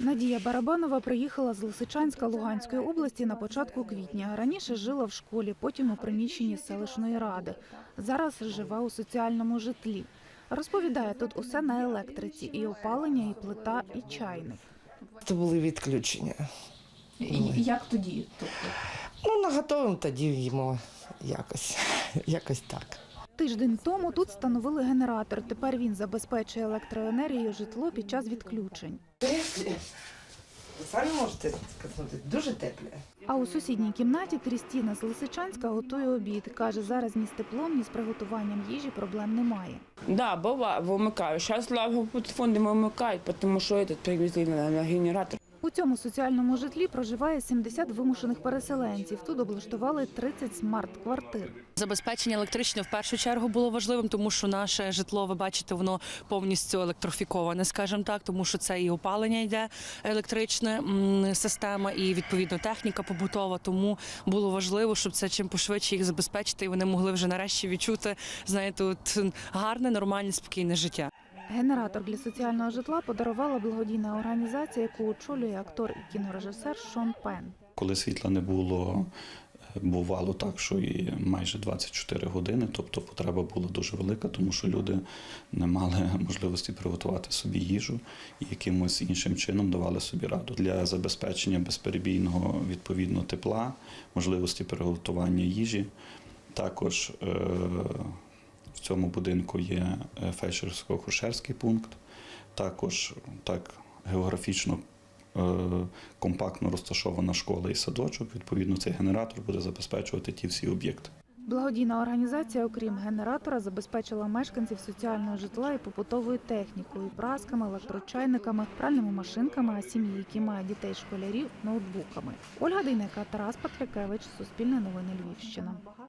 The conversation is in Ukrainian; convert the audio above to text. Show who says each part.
Speaker 1: Надія Барабанова приїхала з Лисичанська Луганської області на початку квітня. Раніше жила в школі, потім у приміщенні селищної ради. Зараз живе у соціальному житлі. Розповідає, тут усе на електриці: і опалення, і плита, і чайник.
Speaker 2: Це були відключення.
Speaker 1: Як тоді? Тобто
Speaker 2: Ну, наготовимо тоді їмо якось, якось так.
Speaker 1: тиждень тому тут встановили генератор. Тепер він забезпечує електроенергією житло під час відключень.
Speaker 2: Теплі. Ви самі можете сказати, дуже теплі.
Speaker 1: А у сусідній кімнаті Крістіна з Лисичанська готує обід. Каже, зараз ні з теплом, ні з приготуванням їжі проблем немає.
Speaker 3: Да, бывает, вымыкаю. Сейчас, слава богу, фонды вымыкают, потому что этот привезли на, на генератор.
Speaker 1: У цьому соціальному житлі проживає 70 вимушених переселенців. Тут облаштували 30 смарт-квартир.
Speaker 4: Забезпечення електричне в першу чергу було важливим, тому що наше житло, ви бачите, воно повністю електрифіковане, скажімо так, тому що це і опалення йде електричне м, система, і відповідно техніка побутова. Тому було важливо, щоб це чим пошвидше їх забезпечити, і вони могли вже нарешті відчути, знаєте, от гарне, нормальне, спокійне життя.
Speaker 1: Генератор для соціального житла подарувала благодійна організація, яку очолює актор і кінорежисер Шон Пен.
Speaker 5: Коли світла не було, е, бувало так, що і майже 24 години, тобто потреба була дуже велика, тому що люди не мали можливості приготувати собі їжу і якимось іншим чином давали собі раду для забезпечення безперебійного відповідно тепла, можливості приготування їжі. Також е, цьому будинку є е, фельдшерсько-акушерський пункт. Також так географічно е, компактно розташована школа і садочок. Відповідно, цей генератор буде забезпечувати ті всі об'єкти.
Speaker 1: Благодійна організація, окрім генератора, забезпечила мешканців соціального житла і побутовою технікою, прасками, електрочайниками, пральними машинками, а сім'ї, які мають дітей школярів, ноутбуками. Ольга Дейнека, Тарас Патрикевич, Суспільне новини Львівщина.